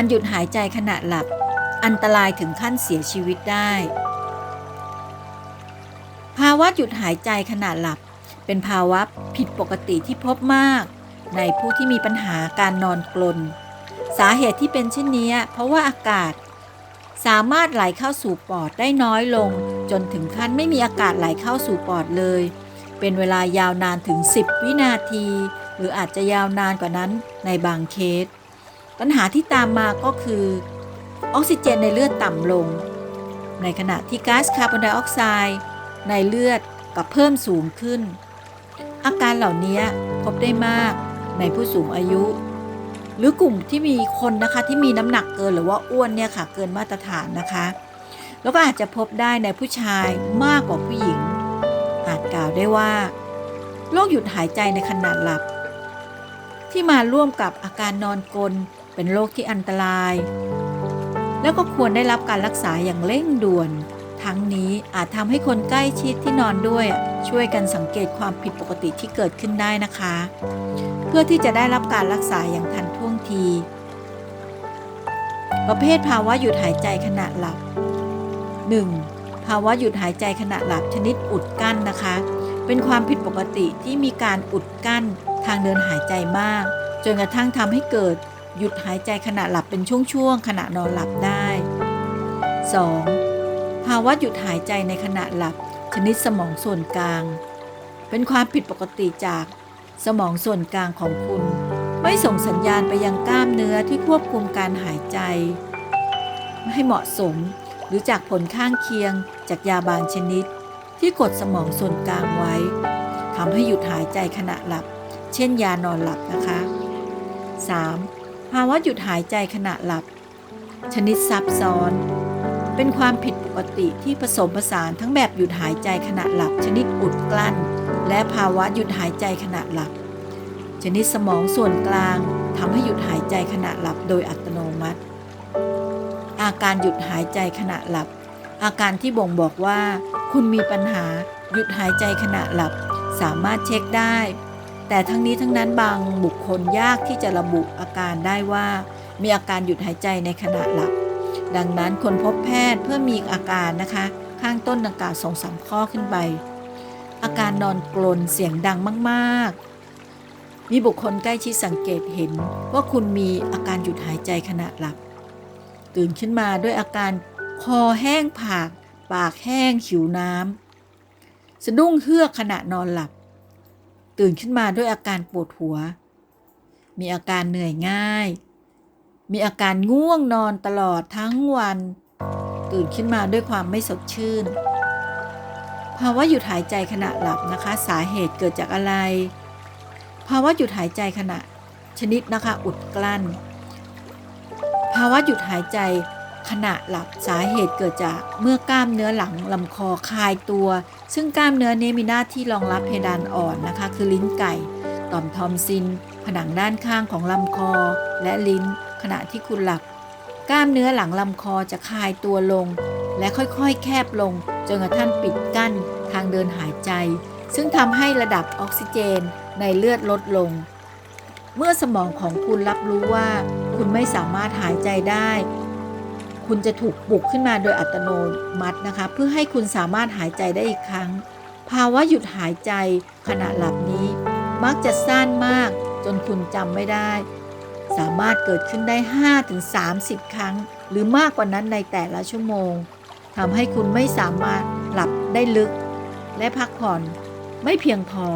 การหยุดหายใจขณะหลับ อันตรายถึงขั้นเสียชีวิตได้ ภาวะหยุดหายใจขณะหลับ เป็นภาวะผิดปกติที่พบมาก ในผู้ที่มีปัญหาการนอนกลน สาเหตุที่เป็นเช่นนี้เพราะว่าอากาศ สามารถไหลเข้าสู่ปอดได้น้อยลง จนถึงขั้นไม่มีอากาศไหลเข้าสู่ปอดเลย เป็นเวลายาวนานถึง 10 วินาที หรืออาจจะยาวนานกว่านั้นในบางเคส ปัญหาที่ตามมาก็คือ ออกซิเจนในเลือดต่ำลง ในขณะที่ก๊าซคาร์บอนไดออกไซด์ในเลือดกับเพิ่มสูงขึ้น อาการเหล่านี้พบได้มากในผู้สูงอายุ หรือกลุ่มที่มีคนนะคะที่มีน้ำหนักเกินหรือว่าอ้วนเนี่ยค่ะเกินมาตรฐานนะคะ แล้วก็อาจจะพบได้ในผู้ชายมากกว่าผู้หญิง อาจกล่าวได้ว่าโรคหยุดหายใจในขณะหลับ ที่มาร่วมกับอาการนอนกลน เป็นโรคที่อันตราย แล้วก็ควรได้รับการรักษาอย่างเร่งด่วน ทั้งนี้อาจทำให้คนใกล้ชิดที่นอนด้วย ช่วยกันสังเกตความผิดปกติที่เกิดขึ้นได้นะคะ เพื่อที่จะได้รับการรักษาอย่างทันท่วงที ประเภทภาวะหยุดหายใจขณะหลับ 1. ภาวะหยุดหายใจขณะหลับชนิดอุดกั้นนะคะ เป็นความผิดปกติที่มีการอุดกั้นทางเดินหายใจมาก จนกระทั่งทำให้เกิด หยุดหายใจขณะหลับเป็นช่วงๆขณะนอนหลับได้ 2. ภาวะหยุดหายใจในขณะหลับ ชนิดสมองส่วนกลาง เป็นความผิดปกติจากสมองส่วนกลางของคุณ ไม่ส่งสัญญาณไปยังกล้ามเนื้อที่ควบคุมการหายใจให้เหมาะสมหรือจากผลข้างเคียงจากยาบางชนิด ที่กดสมองส่วนกลางไว้ทำให้หยุดหายใจขณะหลับ เช่นยานอนหลับนะคะ 3. ภาวะหยุดหายใจขณะหลับ ชนิดซับซ้อน เป็นความผิดปกติที่ผสมผสานทั้งแบบหยุดหายใจขณะหลับ ชนิดอุดกลั้น และภาวะหยุดหายใจขณะหลับ ชนิดสมองส่วนกลางทำให้หยุดหายใจขณะหลับโดยอัตโนมัติ อาการหยุดหายใจขณะหลับ อาการที่บ่งบอกว่า คุณมีปัญหาหยุดหายใจขณะหลับ สามารถเช็คได้ แต่ทั้งนี้ทั้งนั้นบางบุคคลยากที่จะระบุอาการได้ว่า มีอาการหยุดหายใจในขณะหลับ ดังนั้นคนพบแพทย์เพื่อมีอาการนะคะ ข้างต้นดังกล่าวสองสามข้อขึ้นไป อาการนอนกลนเสียงดังมากๆ มีบุคคลใกล้ชิดสังเกตเห็นว่าคุณมีอาการหยุดหายใจขณะหลับ ตื่นขึ้นมาด้วยอาการคอแห้งผาก ปากแห้งหิวน้ำสะดุ้งเฮือกขณะนอนหลับ ตื่นขึ้นมาด้วยอาการปวดหัว มีอาการเหนื่อยง่าย มีอาการง่วงนอนตลอดทั้งวัน ตื่นขึ้นมาด้วยความไม่สดชื่น ภาวะหยุดหายใจขณะหลับนะคะ สาเหตุเกิดจากอะไร ภาวะหยุดหายใจขณะชนิดนะคะอุดกลั้น ภาวะหยุดหายใจขณะหลับสาเหตุเกิดจากเมื่อกล้ามเนื้อหลังลำคอคลายตัว ซึ่งกล้ามเนื้อนี้มีหน้าที่รองรับเพดานอ่อนนะคะ คือลิ้นไก่ ต่อมทอมซิน ผนังด้านข้างของลำคอ และลิ้น ขณะที่คุณหลับ กล้ามเนื้อหลังลำคอจะคลายตัวลง และค่อยๆ แคบลงจนกระทั่งปิดกั้นทางเดินหายใจ ซึ่งทำให้ระดับออกซิเจนในเลือดลดลง เมื่อสมองของคุณรับรู้ว่า คุณไม่สามารถหายใจได้ คุณจะถูกปลุกขึ้นมาโดยอัตโนมัตินะคะ เพื่อให้คุณสามารถหายใจได้อีกครั้ง ภาวะหยุดหายใจขณะหลับนี้ มักจะสั้นมากจนคุณจำไม่ได้ สามารถเกิดขึ้นได้ 5-30 ครั้ง หรือมากกว่านั้นในแต่ละชั่วโมงทำให้คุณไม่สามารถหลับได้ลึก และพักผ่อนไม่เพียงพอ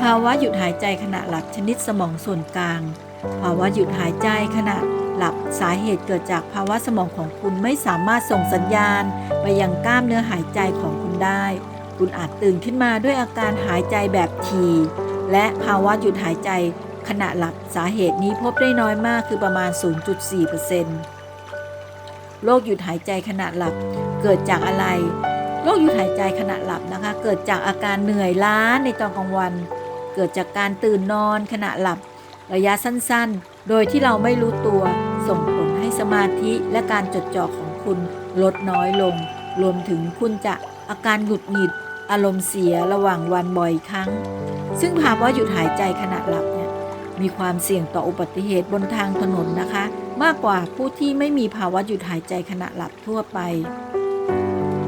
ภาวะหยุดหายใจขณะหลับชนิดสมองส่วนกลาง ภาวะหยุดหายใจขณะ หลับสาเหตุเกิดจากภาวะสมองของคุณไม่สามารถส่งสัญญาณ ไปยังกล้ามเนื้อหายใจของคุณได้ คุณอาจตื่นขึ้นมาด้วยอาการหายใจแบบทีและภาวะหยุดหายใจ ขณะหลับสาเหตุนี้พบได้น้อยมากคือประมาณ 0.4%โรคหยุดหายใจขณะหลับเกิดจากอะไรโรคหยุดหายใจขณะหลับนะคะ เกิดจากอาการเหนื่อยล้าในตอนกลางวัน เกิดจากการตื่นนอนขณะหลับระยะสั้นๆ โดยที่เราไม่รู้ตัว ส่งผลให้สมาธิและการจดจ่อของคุณลดน้อยลง รวมถึงคุณจะอาการหงุดหงิด อารมณ์เสียระหว่างวันบ่อยครั้ง ซึ่งภาวะหยุดหายใจขณะหลับเนี่ยมีความเสี่ยงต่ออุบัติเหตุบนทางถนนนะคะ มากกว่าผู้ที่ไม่มีภาวะหยุดหายใจขณะหลับทั่วไป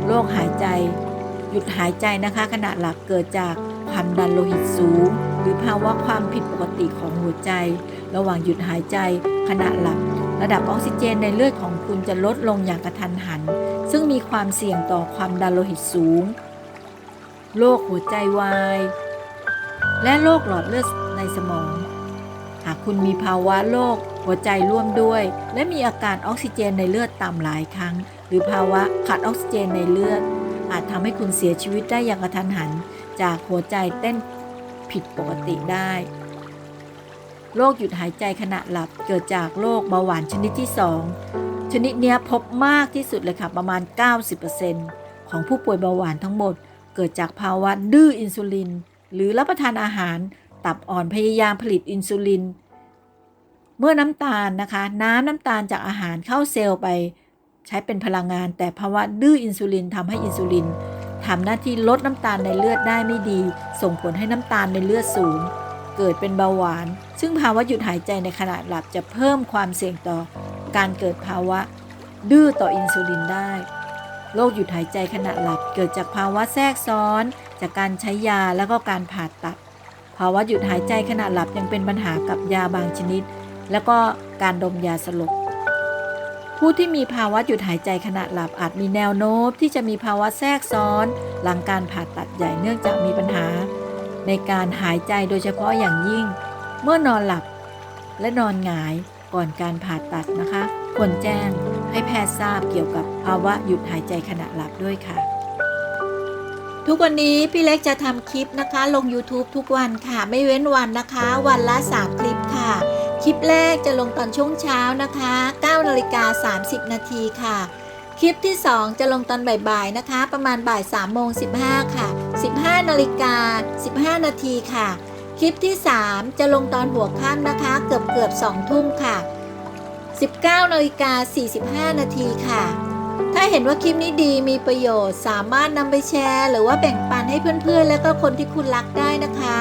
โรคหายใจ หยุดหายใจนะคะ ขณะหลับเกิดจากความดันโลหิตสูง รือภาวะความผิดปกติของหัวใจ ระหว่างหยุดหายใจขณะหลับ ระดับออกซิเจนในเลือดของคุณจะลดลงอย่างกระทันหัน ซึ่งมีความเสี่ยงต่อความดันโลหิตสูง โรคหัวใจวาย และโรคหลอดเลือดในสมอง หากคุณมีภาวะโรคหัวใจร่วมด้วย และมีอาการออกซิเจนในเลือดต่ำหลายครั้ง หรือภาวะขาดออกซิเจนในเลือด อาจทำให้คุณเสียชีวิตได้อย่างกระทันหัน จากหัวใจเต้น ผิดปกติได้ โรคหยุดหายใจขณะหลับเกิดจากโรคเบาหวานชนิดที่ 2 ชนิดเนี้ยพบมากที่สุดเลยค่ะประมาณ 90%ของผู้ป่วยเบาหวานทั้งหมด เกิดจากภาวะดื้ออินซูลิน หรือรับประทานอาหาร ตับอ่อนพยายามผลิตอินซูลิน เมื่อน้ำตาลนะคะ น้ำน้ำตาลจากอาหารเข้าเซลล์ไป ใช้เป็นพลังงาน แต่ภาวะดื้ออินซูลินทำให้อินซูลิน ทำหน้าที่ลดน้ำตาลในเลือดได้ไม่ดี ส่งผลให้น้ำตาลในเลือดสูง เกิดเป็นเบาหวาน ซึ่งภาวะหยุดหายใจในขณะหลับจะเพิ่มความเสี่ยงต่อ การเกิดภาวะ ดื้อต่ออินซูลินได้โรคหยุดหายใจขณะหลับเกิดจากภาวะแทรกซ้อน จากการใช้ยาแล้วก็การผ่าตัด ภาวะหยุดหายใจขณะหลับยังเป็นปัญหากับยาบางชนิด แล้วก็การดมยาสลบ ผู้ที่มีภาวะหยุดหายใจขณะหลับอาจมีแนวโน้มที่จะมีภาวะแทรกซ้อน หลังการผ่าตัดใหญ่เนื่องจากมีปัญหา ในการหายใจโดยเฉพาะอย่างยิ่ง เมื่อนอนหลับ และนอนหงายก่อนการผ่าตัดนะคะ ควรแจ้งให้แพทย์ทราบเกี่ยวกับภาวะหยุดหายใจขณะหลับด้วยค่ะ ทุกวันนี้พี่เล็กจะทำคลิปนะคะ ลง YouTube ทุกวันค่ะ ไม่เว้นวันนะคะ วันละ 3 คลิปค่ะ คลิปแรกจะลงตอนช่วงเช้านะคะ9นาฬิกา30 นาทีค่ะ คลิปที่ 2 จะลงตอนบ่ายๆนะคะ ประมาณบ่าย3โมง15 ค่ะ 15นาฬิกา15 นาทีค่ะ คลิปที่ 3 จะลงตอนหัวค่ำนะคะ เกือบเกือบ2ทุ่มค่ะ 19นาฬิกา45 นาทีค่ะ ถ้าเห็นว่าคลิปนี้ดีมีประโยชน์ สามารถนำไปแชร์ หรือว่าแบ่งปันให้เพื่อนๆ และก็คนที่คุณรักได้นะคะ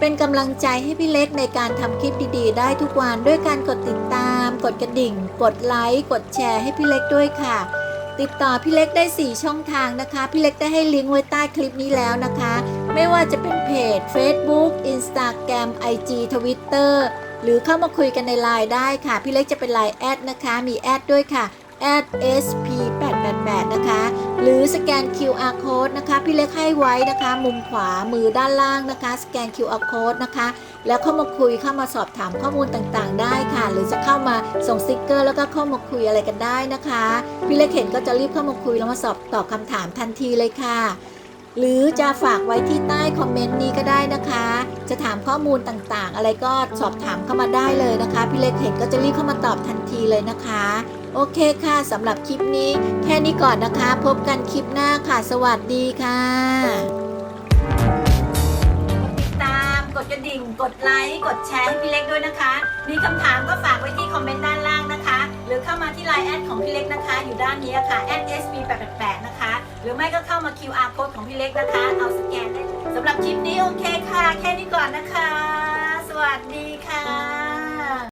เป็นกำลังใจให้พี่เล็กในการทำคลิปดีๆ ได้ทุกวันด้วยการกดติดตาม กดกระดิ่ง กดไลค์ กดแชร์ให้พี่เล็กด้วยค่ะ ติดต่อพี่เล็กได้ 4 ช่องทางนะคะ พี่เล็กได้ให้ลิงก์ไว้ใต้คลิปนี้แล้วนะคะ ไม่ว่าจะเป็นเพจ Facebook Instagram IG Twitter หรือเข้ามาคุยกันในไลน์ได้ค่ะ พี่เล็กจะเป็นไลน์แอดนะคะ มีแอดด้วยค่ะ @sp888 นะคะ หรือสแกน QR code นะคะ พี่เล็กให้ไว้นะคะ มุมขวามือด้านล่างนะคะ สแกน QR code นะคะ แล้วเข้ามาคุยเข้ามาสอบถามข้อมูลต่างๆ ได้ค่ะ หรือจะเข้ามาส่งสติกเกอร์ แล้วก็เข้ามาคุยอะไรกันได้นะคะ พี่เล็กเห็นก็จะรีบเข้ามาคุยแล้วมาสอบตอบคำถามทันทีเลยค่ะ หรือจะฝากไว้ที่ใต้คอมเมนต์นี้ก็ได้นะคะ จะถามข้อมูลต่างๆ อะไรก็สอบถามเข้ามาได้เลยนะคะ พี่เล็กเห็นก็จะรีบเข้ามาตอบทันทีเลยนะคะ โอเคค่ะสำหรับคลิปนี้ แค่นี้ก่อนนะคะ พบกันคลิปหน้าค่ะ สวัสดีค่ะติดตามกดกระดิ่ง กดไลค์ กดแชร์ให้พี่เล็กด้วยนะคะ มีคำถามก็ฝากไว้ที่คอมเมนต์ด้านล่างนะคะ หรือเข้ามาที่ไลน์แอดของพี่เล็กนะคะ อยู่ด้านนี้ค่ะ @sb888 นะคะ หรือไม่ก็เข้ามา QR code ของพี่เล็กนะคะ เอาสแกนได้สำหรับคลิปนี้โอเคค่ะ แค่นี้ก่อนนะคะ สวัสดีค่ะ